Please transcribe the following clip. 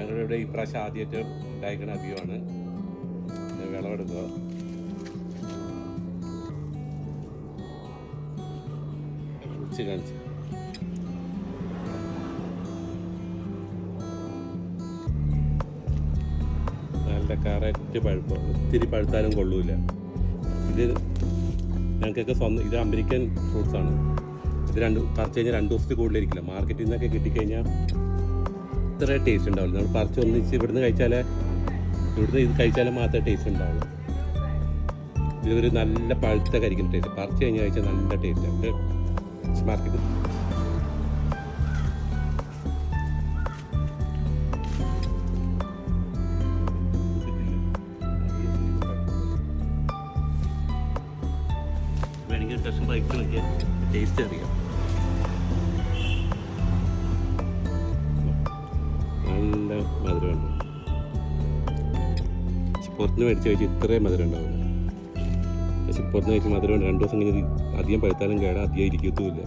ഞങ്ങളുടെ ഇവിടെ ഇപ്രാവശ്യം ആദ്യമായിട്ട് ഉണ്ടായിരിക്കുന്ന അധികമാണ് വിളവെടുക്കുക. നല്ല കറക്റ്റ് പഴുപ്പ്. ഒത്തിരി പഴുത്താലും കൊള്ളൂല. ഇത് ഞങ്ങൾക്കൊക്കെ സ്വന്തം ഇത് അമേരിക്കൻ ഫ്രൂട്ട്സ് ആണ്. ഇത് രണ്ട് പറിച്ച് കഴിഞ്ഞാൽ രണ്ട് ദിവസത്തിൽ കൂടുതലിരിക്കില്ല മാർക്കറ്റിൽ നിന്നൊക്കെ കിട്ടിക്കഴിഞ്ഞാൽ ഇത്ര ടേസ്റ്റ് ഉണ്ടാവില്ല. നമ്മൾ പറിച്ച് ഒന്നിച്ച് ഇവിടുന്ന് കഴിച്ചാലേ ഇവിടുന്ന് ഇത് കഴിച്ചാലേ മാത്രമേ ടേസ്റ്റ് ഉണ്ടാവുള്ളൂ. ഇതൊരു നല്ല പഴുത്ത കരിക്കുന്ന ടേസ്റ്റ് പറിച്ച് കഴിഞ്ഞ് കഴിച്ചാൽ നല്ല ടേസ്റ്റ് മാർക്കറ്റ് ബൈക്ക് ടേസ്റ്റ് അറിയാം. മധുരമുണ്ട്. ഉണ്ടാവും പുറത്തുനിന്ന് മേടിച്ച് കഴിച്ച് ഇത്രയും മധുരം ഉണ്ടാവില്ല പക്ഷെ പുറത്തുനിന്ന് കഴിച്ച് മധുരമുണ്ട്. രണ്ട് ദിവസം കഴിഞ്ഞ് അധികം പഴുത്താലും കേടാ അധികം ഇരിക്കത്തുമില്ല.